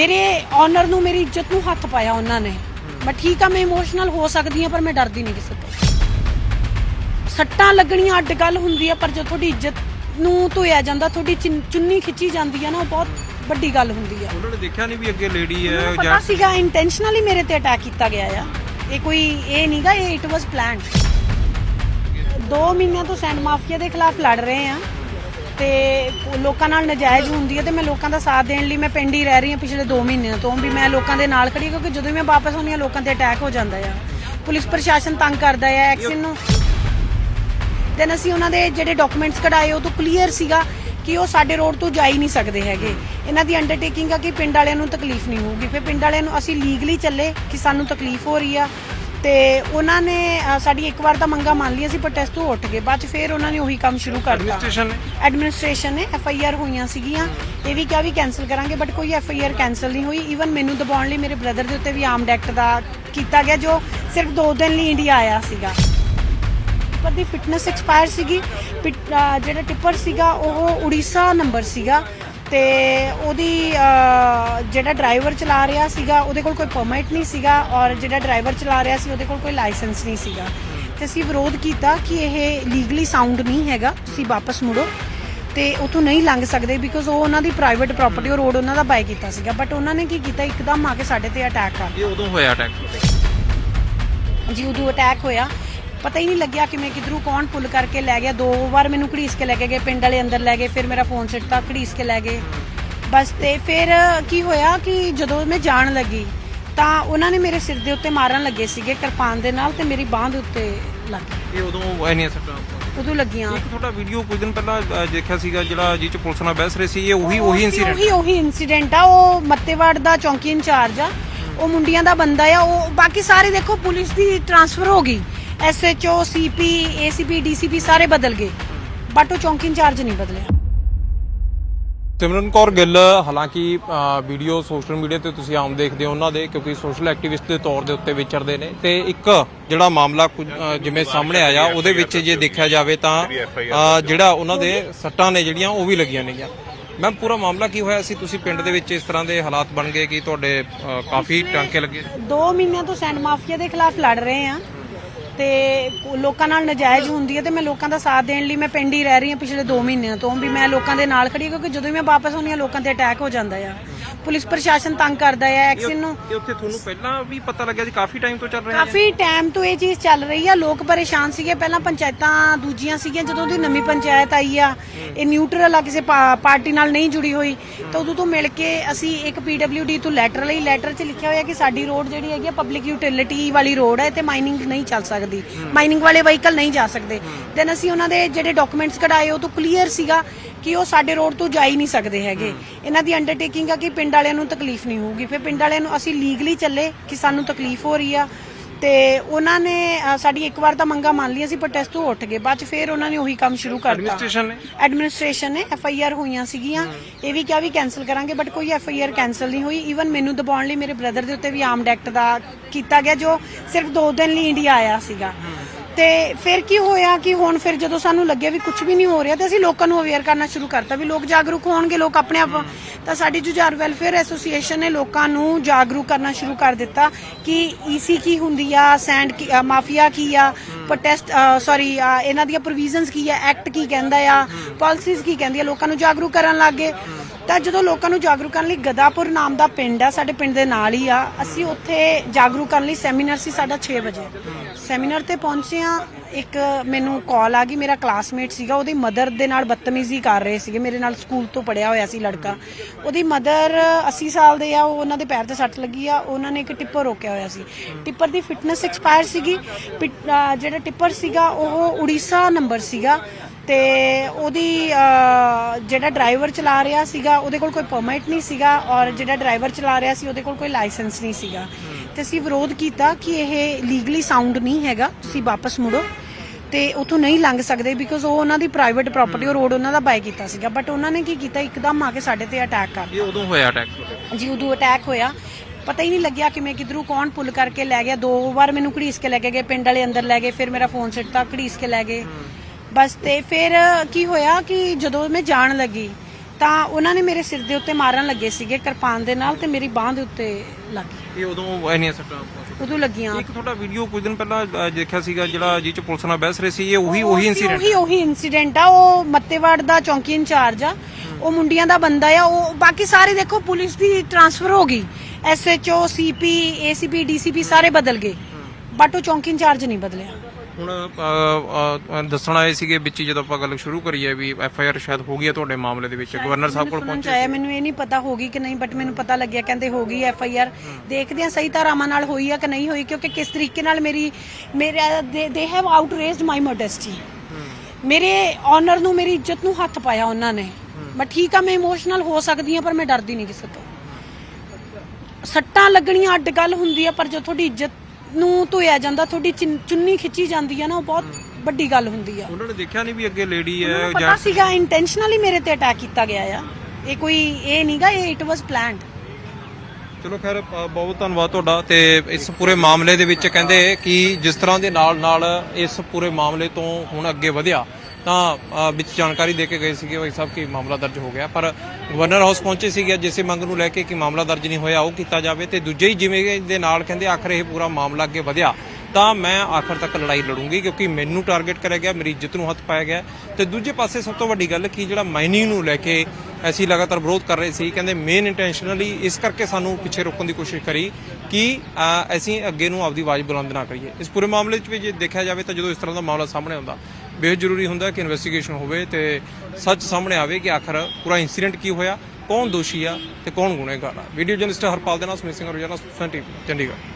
ਮੇਰੇ ਆਨਰ ਨੂੰ ਮੇਰੀ ਇੱਜ਼ਤ ਨੂੰ ਹੱਥ ਪਾਇਆ ਉਹਨਾਂ ਨੇ। ਮੈਂ ਠੀਕ ਆ ਮੈਂ ਇਮੋਸ਼ਨਲ ਹੋ ਸਕਦੀ ਆ ਪਰ ਮੈਂ ਡਰਦੀ ਨਹੀਂ ਕਿਸੇ ਤੋਂ। ਸੱਟਾਂ ਲੱਗਣੀਆਂ ਅੱਡ ਗੱਲ ਹੁੰਦੀ ਆ ਪਰ ਜੇ ਤੁਹਾਡੀ ਇੱਜ਼ਤ ਨੂੰ ਧੋਇਆ ਜਾਂਦਾ ਤੁਹਾਡੀ ਚੁੰਨ- ਖਿੱਚੀ ਜਾਂਦੀ ਆ ਨਾ ਉਹ ਬਹੁਤ ਵੱਡੀ ਗੱਲ ਹੁੰਦੀ ਆ। ਉਹਨਾਂ ਨੇ ਦੇਖਿਆ ਨਹੀਂ ਵੀ ਅੱਗੇ ਲੇਡੀ ਹੈ ਮੈਨੂੰ ਪਤਾ ਸੀਗਾ ਇੰਟੈਂਸ਼ਨਲੀ ਮੇਰੇ ਤੇ ਅਟੈਕ ਕੀਤਾ ਗਿਆ ਆ। ਇਹ ਕੋਈ ਇਹ ਨਹੀਂਗਾ ਇਹ ਇਟ ਵਾਸ ਪਲਾਨਡ 2 ਮਹੀਨਿਆਂ ਤੋਂ ਸੈਂਡ ਮਾਫੀਆ ਦੇ ਖਿਲਾਫ ਲੜ ਰਹੇ ਆ ਤੇ ਲੋਕਾਂ ਨਾਲ ਨਜਾਇਜ਼ ਹੁੰਦੀ ਹੈ ਤੇ ਮੈਂ ਲੋਕਾਂ ਦਾ ਸਾਥ ਦੇਣ ਲਈ ਮੈਂ ਪਿੰਡ ਹੀ ਰਹਿ ਰਹੀ ਹਾਂ ਪਿਛਲੇ 2 ਮਹੀਨਿਆਂ ਤੋਂ ਵੀ ਮੈਂ ਲੋਕਾਂ ਦੇ ਨਾਲ ਖੜੀ ਹਾਂ ਕਿਉਂਕਿ ਜਦੋਂ ਮੈਂ ਵਾਪਸ ਆਉਂਦੀ ਹਾਂ ਲੋਕਾਂ ਤੇ ਅਟੈਕ ਹੋ ਜਾਂਦਾ ਆ। ਪੁਲਿਸ ਪ੍ਰਸ਼ਾਸਨ ਤੰਗ ਕਰਦਾ ਆ ਐਕਸ਼ਨ ਨੂੰ। ਦੈਨ ਅਸੀਂ ਉਹਨਾਂ ਦੇ ਜਿਹੜੇ ਡਾਕੂਮੈਂਟਸ ਕਢਾਏ, ਉਹ ਤੋਂ ਕਲੀਅਰ ਸੀਗਾ ਕਿ ਉਹ ਸਾਡੇ ਰੋਡ ਤੋਂ ਜਾ ਹੀ ਨਹੀਂ ਸਕਦੇ ਹੈਗੇ। ਇਹਨਾਂ ਦੀ ਅੰਡਰਟੇਕਿੰਗ ਆ ਕਿ ਪਿੰਡ ਵਾਲਿਆਂ ਨੂੰ ਤਕਲੀਫ ਨਹੀਂ ਹੋਊਗੀ। ਫਿਰ ਪਿੰਡ ਵਾਲਿਆਂ ਨੂੰ ਅਸੀਂ ਲੀਗਲੀ ਚੱਲੇ ਕਿ ਸਾਨੂੰ ਤਕਲੀਫ ਹੋ ਰਹੀ ਆ। ਤੇ ਉਹਨਾਂ ਨੇ ਅ, ਸਾਡੀ ਇੱਕ ਵਾਰ ਤਾਂ ਮੰਗਾ ਮੰਨ ਲਈ ਅਸੀਂ ਪ੍ਰੋਟੈਸਟ ਤੋਂ ਉੱਠ ਗਏ। ਬਾਅਦ ਚ ਫਿਰ ਉਹਨਾਂ ਨੇ ਉਹੀ ਕੰਮ ਸ਼ੁਰੂ ਕਰ ਦਿੱਤਾ ਐਡਮਿਨਿਸਟ੍ਰੇਸ਼ਨ ਨੇ? ਐਡਮਿਨਿਸਟ੍ਰੇਸ਼ਨ ਨੇ ਐਫ ਆਈ ਆਰ ਹੋਈਆਂ ਸੀਗੀਆਂ। ਇਹ ਵੀ ਕਿਹਾ ਵੀ ਕੈਨਸਲ ਕਰਾਂਗੇ ਬਟ ਕੋਈ ਐਫ ਆਈ ਆਰ ਕੈਨਸਲ ਨਹੀਂ ਹੋਈ। ਈਵਨ ਮੈਨੂੰ ਦਬਾਉਣ ਲਈ ਮੇਰੇ ਬ੍ਰਦਰ ਦੇ ਉੱਤੇ ਵੀ ਆਰਮਡ ਐਕਟ ਦਾ ਕੀਤਾ ਗਿਆ ਜੋ ਸਿਰਫ 2 ਦਿਨ ਲਈ ਇੰਡੀਆ ਆਇਆ ਸੀਗਾ। ਟਿੱਪਰ ਦੀ ਫਿਟਨੈਸ ਐਕਸਪਾਇਰ ਸੀਗੀ। ਪਿਟ- ਅਹ ਜਿਹੜਾ ਟਿੱਪਰ ਸੀਗਾ ਉਹ ਉੜੀਸਾ ਨੰਬਰ ਸੀਗਾ। ਤੇ ਉਹਦੀ ਜਿਹੜਾ ਡਰਾਈਵਰ ਚਲਾ ਰਿਹਾ ਸੀਗਾ ਉਹਦੇ ਕੋਲ ਕੋਈ ਪਰਮਿਟ ਨਹੀਂ ਸੀਗਾ ਔਰ ਜਿਹੜਾ ਡਰਾਈਵਰ ਚਲਾ ਰਿਹਾ ਸੀ ਉਹਦੇ ਕੋਲ ਕੋਈ ਲਾਇਸੈਂਸ ਨਹੀਂ ਸੀਗਾ। ਤੇ ਅਸੀਂ ਵਿਰੋਧ ਕੀਤਾ ਕਿ ਇਹ ਲੀਗਲੀ ਸਾਊਂਡ ਨਹੀਂ ਹੈਗਾ ਤੁਸੀਂ ਵਾਪਸ ਮੁੜੋ। ਤੇ ਉਥੋਂ ਨਹੀਂ ਲੰਘ ਸਕਦੇ ਬਿਕੋਜ਼ ਉਹ ਉਹਨਾਂ ਦੀ ਪ੍ਰਾਈਵੇਟ ਪ੍ਰਾਪਰਟੀ ਉਹ ਰੋਡ ਉਹਨਾਂ ਦਾ ਬਾਈ ਕੀਤਾ ਸੀਗਾ। ਬਟ ਉਹਨਾਂ ਨੇ ਕੀ ਕੀਤਾ? ਇੱਕਦਮ ਆ ਕੇ ਸਾਡੇ ਤੇ ਅਟੈਕ ਕਰ ਇਹ ਉਦੋਂ ਹੋਇਆ ਅਟੈਕ ਜੀ ਉਦੋਂ ਅਟੈਕ ਹੋਇਆ। ਪਤਾ ਹੀ ਨਹੀਂ ਲੱਗਿਆ ਕਿਵੇਂ ਕਿਧਰੋਂ ਕੌਣ ਪੁੱਲ ਕਰਕੇ ਲੈ ਗਿਆ। ਦੋ ਵਾਰ ਮੈਨੂੰ ਘੜੀਸ ਕੇ ਲੈ ਕੇ ਗਏ ਪਿੰਡ ਵਾਲੇ ਅੰਦਰ ਲੈ ਗਏ ਫਿਰ ਮੇਰਾ ਫੋਨ ਸਿੱਟਤਾ ਘੜੀਸ ਕੇ ਲੈ ਗਏ। ਬਸ ਤੇ ਫਿਰ ਕੀ ਹੋਇਆ ਕਿ ਜਦੋਂ ਮੈਂ ਜਾਣ ਲੱਗੀ ਤਾਂ ਉਹਨਾਂ ਨੇ ਮੇਰੇ ਸਿਰ ਦੇ ਉੱਤੇ ਮਾਰਨ ਲੱਗੇ ਸੀਗੇ ਕਿਰਪਾਨ ਦੇ ਨਾਲ ਤੇ ਮੇਰੀ ਬਾਹ ਦੇ ਉੱਤੇ ਲੱਗ ਗਈ। ਇਹ ਉਦੋਂ ਐਨੀਆਂ ਸੱਟਾਂ ਉਦੋਂ ਲੱਗੀਆਂ। ਇੱਕ ਤੁਹਾਡਾ ਵੀਡੀਓ ਕੁਝ ਦਿਨ ਪਹਿਲਾਂ ਅ, ਦੇਖਿਆ ਸੀਗਾ ਜਿਹੜਾ ਜਿਹ ਚ ਪੁਲਿਸ ਨਾਲ ਬਹਿਸ ਰਹੀ ਸੀ ਇਹ ਉਹੀ ਉਹੀ ਇਨਸੀਡੈਂਟ ਉਹੀ ਉਹੀ ਇਨਸੀਡੈਂਟ ਆ। ਉਹ ਮੱਤੇਵਾੜ ਦਾ ਚੌਂਕੀ ਇੰਚਾਰਜ ਆ। ਉਹ ਮੁੰਡਿਆਂ ਦਾ ਬੰਦਾ ਆ। ਉਹ ਬਾਕੀ ਸਾਰੇ ਦੇਖੋ ਪੁਲਿਸ ਦੀ ਟਰਾਂਸਫਰ ਹੋ ਗਈ। ਐਸਐਚਓ ਸੀਪੀ ਏਸੀਪੀ ਡੀਸੀਪੀ ਸਾਰੇ ਬਦਲ ਗਏ। ਬਟ ਉਹ ਚੌਂਕੀ ਇੰਚਾਰਜ ਨਹੀਂ ਬਦਲਿਆ। ਸਿਮਰਨ ਕੌਰ ਗਿੱਲ ਹਾਲਾਂਕਿ ਵੀਡੀਓ ਸੋਸ਼ਲ ਮੀਡੀਆ ਤੇ ਤੁਸੀਂ ਆਮ ਦੇਖਦੇ ਹੋ ਉਹਨਾਂ ਦੇ ਕਿਉਂਕਿ ਸੋਸ਼ਲ ਐਕਟਿਵਿਸਟ ਦੇ ਤੌਰ ਦੇ ਉੱਤੇ ਵਿਚਰਦੇ ਨੇ। ਤੇ ਇੱਕ ਜਿਹੜਾ ਮਾਮਲਾ ਜਿਵੇਂ ਸਾਹਮਣੇ ਆਇਆ ਉਹਦੇ ਵਿੱਚ ਜੇ ਦੇਖਿਆ ਜਾਵੇ ਤਾਂ ਜਿਹੜਾ ਉਹਨਾਂ ਦੇ ਸੱਟਾਂ ਨੇ ਜਿਹੜੀਆਂ ਉਹ ਵੀ ਲੱਗੀਆਂ ਨੇਗੀਆਂ। ਮੈਮ ਪੂਰਾ ਮਾਮਲਾ ਕੀ ਹੋਇਆ ਸੀ? ਤੁਸੀਂ ਪਿੰਡ ਦੇ ਵਿੱਚ ਇਸ ਤਰ੍ਹਾਂ ਦੇ ਹਾਲਾਤ ਬਣ ਗਏ ਕਿ ਤੁਹਾਡੇ ਕਾਫੀ ਟਾਂਕੇ ਲੱਗੇ? 2 ਮਹੀਨਿਆਂ ਤੋਂ ਸੈਂਡ ਮਾਫੀਆ ਦੇ ਖਿਲਾਫ ਲੜ ਰਹੇ ਆ ਤੇ ਲੋਕਾਂ ਨਾਲ ਨਜਾਇਜ਼ ਹੁੰਦੀ ਹੈ ਤੇ ਮੈਂ ਲੋਕਾਂ ਦਾ ਸਾਥ ਦੇਣ ਲਈ ਮੈਂ ਪਿੰਡ ਹੀ ਰਹਿ ਰਹੀ ਹਾਂ ਪਿਛਲੇ 2 ਮਹੀਨਿਆਂ ਤੋਂ ਵੀ ਮੈਂ ਲੋਕਾਂ ਦੇ ਨਾਲ ਖੜੀ ਹਾਂ ਕਿਉਂਕਿ ਜਦੋਂ ਵੀ ਮੈਂ ਵਾਪਸ ਆਉਂਦੀ ਹਾਂ, ਲੋਕਾਂ ਤੇ ਅਟੈਕ ਹੋ ਜਾਂਦਾ ਆ। ਪੁਲਿਸ ਪ੍ਰਸ਼ਾਸਨ ਤੰਗ ਕਰਦਾ ਆ ਐਕਸ਼ਨ ਨੂੰ। ਇਹ ਉੱਥੇ ਤੁਹਾਨੂੰ ਪਹਿਲਾਂ ਵੀ ਪਤਾ ਲੱਗਿਆ ਸੀ ਕਾਫੀ ਟਾਈਮ ਤੋਂ ਚੱਲ ਰਿਹਾ ਹੈ ਕਾਫੀ ਟਾਈਮ ਤੋਂ ਇਹ ਚੀਜ਼ ਚੱਲ ਰਹੀ ਆ ਲੋਕ ਪਰੇਸ਼ਾਨ ਸੀਗੇ ਪਹਿਲਾਂ ਪੰਚਾਇਤਾਂ ਦੂਜੀਆਂ ਸੀਗੀਆਂ ਜਦੋਂ ਦੀ ਨਵੀਂ ਪੰਚਾਇਤ ਆਈ ਆ ਇਹ ਨਿਊਟਰਲ ਆ ਕਿਸੇ ਪਾ- ਪਾਰਟੀ ਨਾਲ ਨਹੀਂ ਜੁੜੀ ਹੋਈ ਤਾਂ ਉਦੋਂ ਤੋਂ ਮਿਲ ਕੇ ਅਸੀਂ ਇੱਕ ਪੀਡਬਲਯੂਡੀ ਤੋਂ ਲੈਟਰ ਲਈ ਲੈਟਰ 'ਚ ਲਿਖਿਆ ਹੋਇਆ ਕਿ ਸਾਡੀ ਰੋਡ ਜਿਹੜੀ ਹੈਗੀ ਆ ਪਬਲਿਕ ਯੂਟਿਲਿਟੀ ਵਾਲੀ ਰੋਡ ਹੈ ਤੇ ਮਾਈਨਿੰਗ ਨਹੀਂ ਚੱਲ ਸਕਦੀ ਮਾਈਨਿੰਗ ਵਾਲੇ ਵਹੀਕਲ ਨਹੀਂ ਜਾ ਸਕਦੇ। ਦੈਨ ਅਸੀਂ ਉਹਨਾਂ ਦੇ ਜਿਹੜੇ ਡਾਕੂਮੈਂਟਸ ਕਢਾਏ ਉਹ ਤੋਂ ਕਲੀਅਰ ਸੀਗਾ ਕਿ ਉਹ ਸਾਡੇ ਰੋਡ ਤੋਂ ਜਾ ਹੀ ਨਹੀਂ ਸਕਦੇ ਹੈਗੇ। ਇਹਨਾਂ ਦੀ ਅੰਡਰਟੇਕਿੰਗ ਆ ਕਿ ਪਿੰਡ ਵਾਲਿਆਂ ਨੂੰ ਤਕਲੀਫ ਨਹੀਂ ਹੋਊਗੀ। ਫਿਰ ਪਿੰਡ ਵਾਲਿਆਂ ਨੂੰ ਅਸੀਂ ਲੀਗਲੀ ਚੱਲੇ ਕਿ ਸਾਨੂੰ ਤਕਲੀਫ ਹੋ ਰਹੀ ਆ। ਤੇ ਉਹਨਾਂ ਨੇ ਅ, ਸਾਡੀ ਇੱਕ ਵਾਰ ਤਾਂ ਮੰਗਾ ਮੰਨ ਲਈ ਅਸੀਂ ਪ੍ਰੋਟੈਸਟ ਤੋਂ ਉੱਠ ਗਏ। ਬਾਅਦ ਚ ਫਿਰ ਉਹਨਾਂ ਨੇ ਉਹੀ ਕੰਮ ਸ਼ੁਰੂ ਕਰ ਦਿੱਤਾ ਐਡਮਿਨਿਸਟ੍ਰੇਸ਼ਨ ਨੇ? ਐਡਮਿਨਿਸਟ੍ਰੇਸ਼ਨ ਨੇ ਐਫ ਆਈ ਆਰ ਹੋਈਆਂ ਸੀਗੀਆਂ। ਇਹ ਵੀ ਕਿਹਾ ਵੀ ਕੈਨਸਲ ਕਰਾਂਗੇ ਬਟ ਕੋਈ ਐਫ ਆਈ ਆਰ ਕੈਨਸਲ ਨਹੀਂ ਹੋਈ। ਈਵਨ ਮੈਨੂੰ ਦਬਾਉਣ ਲਈ ਮੇਰੇ ਬ੍ਰਦਰ ਦੇ ਉੱਤੇ ਵੀ ਆਰਮਡ ਐਕਟ ਦਾ ਕੀਤਾ ਗਿਆ ਜੋ ਸਿਰਫ 2 ਦਿਨ ਲਈ ਇੰਡੀਆ ਆਇਆ ਸੀਗਾ। ਤੇ ਫਿਰ ਕੀ ਹੋਇਆ ਕਿ ਹੁਣ ਫਿਰ ਜਦੋਂ ਸਾਨੂੰ ਲੱਗਿਆ ਵੀ ਕੁਝ ਵੀ ਨਹੀਂ ਹੋ ਰਿਹਾ ਤੇ ਅਸੀਂ ਲੋਕਾਂ ਨੂੰ ਅਵੇਅਰ ਕਰਨਾ ਸ਼ੁਰੂ ਕਰਤਾ ਵੀ ਲੋਕ ਜਾਗਰੂਕ ਹੋਣਗੇ, ਲੋਕ ਆਪਣੇ ਆਪ ਤਾਂ ਸਾਡੀ ਜੁਝਾਰ ਵੈਲਫੇਅਰ ਐਸੋਸੀਏਸ਼ਨ ਨੇ ਲੋਕਾਂ ਨੂੰ ਜਾਗਰੂਕ ਕਰਨਾ ਸ਼ੁਰੂ ਕਰ ਦਿੱਤਾ ਕਿ ਈਸੀ ਕੀ ਹੁੰਦੀ ਆ ਸੈਂਡ ਮਾਫੀਆ ਕੀ ਆ ਪ੍ਰੋਟੈਸਟ ਸੌਰੀ ਇਹਨਾਂ ਦੀਆਂ ਪ੍ਰੋਵੀਜ਼ਨਸ ਕੀ ਆ ਐਕਟ ਕੀ ਕਹਿੰਦਾ ਆ ਪਾਲਿਸੀਜ਼ ਕੀ ਕਹਿੰਦੀ ਆ, ਲੋਕਾਂ ਨੂੰ ਜਾਗਰੂਕ ਕਰਨ ਲੱਗੇ ਤਾਂ ਜਦੋਂ ਲੋਕਾਂ ਨੂੰ ਜਾਗਰੂਕ ਕਰਨ ਲਈ ਗਦਾਪੁਰ ਨਾਮ ਦਾ ਪਿੰਡ ਆ, ਸਾਡੇ ਪਿੰਡ ਦੇ ਨਾਲ ਹੀ ਆ, ਅਸੀਂ ਉੱਥੇ ਜਾਗਰੂਕ ਕਰਨ ਲਈ ਸੈਮੀਨਾਰ ਸੀ ਸਾਡਾ 6 ਵਜੇ। ਸੈਮੀਨਾਰ ਤੇ ਪਹੁੰਚੇ ਆ ਇੱਕ ਮੈਨੂੰ ਕਾਲ ਆ ਗਈ, ਮੇਰਾ ਕਲਾਸਮੇਟ ਸੀਗਾ, ਉਹਦੀ ਮਦਰ ਦੇ ਨਾਲ ਬਦਤਮੀਜ਼ੀ ਕਰ ਰਹੇ ਸੀਗੇ, ਮੇਰੇ ਨਾਲ ਸਕੂਲ ਤੋਂ ਪੜਿਆ ਹੋਇਆ ਸੀ ਲੜਕਾ। ਉਹਦੀ ਮਦਰ 80 ਸਾਲ ਦੇ ਆ, ਉਹ ਉਹਨਾਂ ਦੇ ਪੈਰ ਤੇ ਸੱਟ ਲੱਗੀ ਆ, ਉਹਨਾਂ ਨੇ ਇੱਕ ਟਿੱਪਰ ਰੋਕਿਆ ਹੋਇਆ ਸੀ। ਟਿੱਪਰ ਦੀ ਫਿਟਨੈਸ ਐਕਸਪਾਇਰ ਸੀਗੀ ਪਿਟ- ਜਿਹੜਾ ਟਿੱਪਰ ਸੀਗਾ, ਉਹ ਉੜੀਸਾ ਨੰਬਰ ਸੀਗਾ। ਤੇ ਉਹਦੀ ਜਿਹੜਾ ਡਰਾਈਵਰ ਚਲਾ ਰਿਹਾ ਸੀਗਾ ਉਹਦੇ ਕੋਲ ਕੋਈ ਪਰਮਿਟ ਨਹੀਂ ਸੀਗਾ ਔਰ ਜਿਹੜਾ ਡਰਾਈਵਰ ਚਲਾ ਰਿਹਾ ਸੀ ਉਹਦੇ ਕੋਲ ਕੋਈ ਲਾਇਸੈਂਸ ਨਹੀਂ ਸੀਗਾ। ਤੇ ਅਸੀਂ ਵਿਰੋਧ ਕੀਤਾ ਕਿ ਇਹ ਲੀਗਲੀ ਸਾਊਂਡ ਨਹੀਂ ਹੈਗਾ ਤੁਸੀਂ ਵਾਪਸ ਮੁੜੋ। ਤੇ ਉਥੋਂ ਨਹੀਂ ਲੰਘ ਸਕਦੇ ਬਿਕੋਜ਼ ਉਹ ਉਹਨਾਂ ਦੀ ਪ੍ਰਾਈਵੇਟ ਪ੍ਰਾਪਰਟੀ ਉਹ ਰੋਡ ਉਹਨਾਂ ਦਾ ਬਾਈ ਕੀਤਾ ਸੀਗਾ। ਬਟ ਉਹਨਾਂ ਨੇ ਕੀ ਕੀਤਾ? ਇੱਕਦਮ ਆ ਕੇ ਸਾਡੇ ਤੇ ਅਟੈਕ ਕਰ ਇਹ ਉਦੋਂ ਹੋਇਆ ਅਟੈਕ ਜੀ ਉਦੋਂ ਅਟੈਕ ਹੋਇਆ। ਪਤਾ ਹੀ ਨਹੀਂ ਲੱਗਿਆ ਕਿਵੇਂ ਕਿਧਰੋਂ ਕੌਣ ਪੁੱਲ ਕਰਕੇ ਲੈ ਗਿਆ। ਦੋ ਵਾਰ ਮੈਨੂੰ ਘੜੀਸ ਕੇ ਲੈ ਕੇ ਗਏ ਪਿੰਡ ਵਾਲੇ ਅੰਦਰ ਲੈ ਗਏ ਫਿਰ ਮੇਰਾ ਫੋਨ ਸਿੱਟਤਾ ਘੜੀਸ ਕੇ ਲੈ ਗਏ। ਬਸ ਤੇ ਫਿਰ ਕੀ ਹੋਇਆ ਕਿ ਜਦੋਂ ਮੈਂ ਜਾਣ ਲੱਗੀ ਤਾਂ ਉਹਨਾਂ ਨੇ ਮੇਰੇ ਸਿਰ ਦੇ ਉੱਤੇ ਮਾਰਨ ਲੱਗੇ ਸੀਗੇ ਕਿਰਪਾਨ ਦੇ ਨਾਲ ਤੇ ਮੇਰੀ ਬਾਹ ਦੇ ਉੱਤੇ ਲੱਗ ਗਈ। ਇਹ ਉਦੋਂ ਇੰਨੀਆਂ ਸੱਟਾਂ ਉਦੋਂ ਲੱਗੀਆਂ। ਇੱਕ ਤੁਹਾਡਾ ਵੀਡੀਓ ਕੁਝ ਦਿਨ ਪਹਿਲਾਂ ਅ, ਦੇਖਿਆ ਸੀਗਾ ਜਿਹੜਾ ਜਿਹ ਚ ਪੁਲਿਸ ਨਾਲ ਬਹਿਸ ਰਹੀ ਸੀ ਇਹ ਉਹੀ ਉਹੀ ਇਨਸੀਡੈਂਟ ਉਹੀ ਉਹੀ ਇਨਸੀਡੈਂਟ ਆ ਉਹ ਮੱਤੇਵਾੜ ਦਾ ਚੌਂਕੀ ਇੰਚਾਰਜ ਆ। ਉਹ ਮੁੰਡਿਆਂ ਦਾ ਬੰਦਾ ਆ ਉਹ ਬਾਕੀ ਸਾਰੇ ਦੇਖੋ ਪੁਲਿਸ ਦੀ ਟਰਾਂਸਫਰ ਹੋ ਗਈ। ਐਸਐਚਓ ਸੀਪੀ ਏਸੀਪੀ ਡੀਸੀਪੀ ਸਾਰੇ ਬਦਲ ਗਏ। ਬਟ ਉਹ ਚੌਂਕੀ ਇੰਚਾਰਜ ਨਹੀਂ ਬਦਲਿਆ। ਹੁਣ ਅ, ਅ, ਦੱਸਣ ਆਏ ਸੀਗੇ ਵਿੱਚ ਹੀ ਜਦੋਂ ਆਪਾਂ ਗੱਲ ਸ਼ੁਰੂ ਕਰੀ ਹੈ ਵੀ ਐਫ ਆਈ ਆਰ ਸ਼ਾਇਦ ਹੋ ਗਈ ਹੈ ਤੁਹਾਡੇ ਮਾਮਲੇ ਦੇ ਵਿੱਚ ਗਵਰਨਰ ਸਾਹਿਬ ਕੋਲ ਪਹੁੰਚੇ ਆਇਆ ਮੈਨੂੰ ਇਹ ਨਹੀਂ ਪਤਾ ਹੋਗੀ ਕਿ ਨਹੀਂ ਬਟ ਮੈਨੂੰ ਪਤਾ ਲੱਗਿਆ ਕਹਿੰਦੇ ਹੋ ਗਈ ਐਫ ਆਈ ਆਰ। ਦੇਖਦੇ ਆ ਸਹੀ ਧਾਰਾਵਾਂ ਨਾਲ ਹੋਈ ਆ ਕਿ ਨਹੀਂ ਹੋਈ ਕਿਉਂਕਿ ਕਿਸ ਤਰੀਕੇ ਨਾਲ ਮੇਰੀ ਮੇਰੇ ਦੇ ਹੈਵ ਆਊਟਰੇਸਡ ਮਾਈ ਮੋਡੈਸਟੀ ਮੇਰੇ ਆਨਰ ਨੂੰ ਮੇਰੀ ਇੱਜ਼ਤ ਨੂੰ ਹੱਥ ਪਾਇਆ ਉਹਨਾਂ ਨੇ। ਬਟ ਠੀਕ ਆ ਮੈਂ ਇਮੋਸ਼ਨਲ ਹੋ ਸਕਦੀ ਆ ਪਰ ਮੈਂ ਡਰਦੀ ਨਹੀਂ ਕਿਸੇ ਤੋਂ। ਸੱਟਾਂ ਲੱਗਣੀਆਂ ਅੱਡ ਗੱਲ ਹੁੰਦੀ ਆ ਪਰ ਜੋ ਤੁਹਾਡੀ ਇੱਜ਼ਤ ਨੂੰ ਧੋਇਆ ਜਾਂਦਾ ਤੁਹਾਡੀ ਚਿੰਨ- ਚੁੰਨੀ ਖਿੱਚੀ ਜਾਂਦੀ ਆ ਨਾ ਉਹ ਬਹੁਤ ਵੱਡੀ ਗੱਲ ਹੁੰਦੀ ਆ। ਉਹਨਾਂ ਨੇ ਦੇਖਿਆ ਨਹੀਂ ਵੀ ਅੱਗੇ ਲੇਡੀ ਹੈ ਮੈਨੂੰ ਪਤਾ ਸੀਗਾ ਇੰਟੈਂਸ਼ਨਲੀ ਮੇਰੇ ਤੇ ਅਟੈਕ ਕੀਤਾ ਗਿਆ ਆ। ਇਹ ਕੋਈ ਇਹ ਨਹੀਂਗਾ ਇਹ ਇਟ ਵਾਸ ਪਲਾਨਡ ਚਲੋ ਖੈਰ ਅ, ਬਹੁਤ ਧੰਨਵਾਦ ਤੁਹਾਡਾ ਤੇ ਇਸ ਪੂਰੇ ਮਾਮਲੇ ਦੇ ਵਿੱਚ ਕਹਿੰਦੇ ਕਿ ਜਿਸ ਤਰ੍ਹਾਂ ਦੇ ਨਾਲ ਨਾਲ ਇਸ ਪੂਰੇ ਮਾਮਲੇ ਤੋਂ ਹੁਣ ਅੱਗੇ ਵਧਿਆ। ਤਾਂ ਵਿੱਚ ਜਾਣਕਾਰੀ ਦੇ ਕੇ ਗਏ ਸੀਗੇ, ਭਾਈ ਸਾਹਿਬ, ਕਿ ਮਾਮਲਾ ਦਰਜ ਹੋ ਗਿਆ। ਪਰ ਗਵਰਨਰ ਹਾਊਸ ਪਹੁੰਚੇ ਸੀਗੇ ਜਿਸੇ ਮੰਗ ਨੂੰ ਲੈ ਕੇ ਕਿ ਮਾਮਲਾ ਦਰਜ ਨਹੀਂ ਹੋਇਆ, ਉਹ ਕੀਤਾ ਜਾਵੇ। ਤੇ ਦੂਜੇ ਹੀ ਜਿਵੇਂ ਦੇ ਨਾਲ ਕਹਿੰਦੇ ਆਖਰ ਇਹ ਪੂਰਾ ਮਾਮਲਾ ਅੱਗੇ ਵਧਿਆ, ਤਾਂ ਮੈਂ ਆਖਰ ਤੱਕ ਲੜਾਈ ਲੜੂੰਗੀ, ਕਿਉਂਕਿ ਮੈਨੂੰ ਟਾਰਗੇਟ ਕਰਿਆ ਗਿਆ, ਮੇਰੀ ਇੱਜ਼ਤ ਨੂੰ ਹੱਥ ਪਾਇਆ ਗਿਆ। ਤੇ ਦੂਜੇ ਪਾਸੇ ਸਭ ਤੋਂ ਵੱਡੀ ਗੱਲ ਕਿ, ਜਿਹੜਾ ਮਾਈਨਿੰਗ ਨੂੰ ਲੈ ਕੇ ਅਸੀਂ ਲਗਾਤਾਰ ਵਿਰੋਧ ਕਰ ਰਹੇ ਸੀ, ਕਹਿੰਦੇ ਮੇਨ ਇੰਟੈਂਸ਼ਨਲੀ ਇਸ ਕਰਕੇ ਸਾਨੂੰ ਪਿੱਛੇ ਰੋਕਣ ਦੀ ਕੋਸ਼ਿਸ਼ ਕਰੀ ਕਿ ਅਸੀਂ ਅੱਗੇ ਨੂੰ ਆਪਦੀ ਆਵਾਜ਼ ਬੁਲੰਦ ਨਾ ਕਰੀਏ। ਇਸ ਪੂਰੇ ਮਾਮਲੇ 'ਚ ਵੀ ਜੇ ਦੇਖਿਆ ਜਾਵੇ ਤਾਂ ਜਦੋਂ ਇਸ ਤਰ੍ਹਾਂ ਦਾ ਮਾਮਲਾ ਸਾਹਮਣੇ ਆਉਂਦਾ ਬੇਹੱਦ ਜ਼ਰੂਰੀ ਹੁੰਦਾ ਕਿ ਇਨਵੈਸਟੀਗੇਸ਼ਨ ਹੋਵੇ ਤੇ ਸੱਚ ਸਾਹਮਣੇ ਆਵੇ ਕਿ ਆਖਰ ਪੂਰਾ ਇਨਸੀਡੈਂਟ ਕੀ ਹੋਇਆ, ਕੌਣ ਦੋਸ਼ੀ ਆ ਤੇ ਕੌਣ ਗੁਨੇਗਾਰ ਆ। ਵੀਡੀਓ ਜਰਨਲਿਸਟ ਹਰਪਾਲ ਦੇ ਨਾਲ ਸੁਮਿਤ ਸਿੰਘ, ਰੋਜ਼ਾਨਾ ਸੁਨ ਟੀਵੀ ਚੰਡੀਗੜ੍ਹ।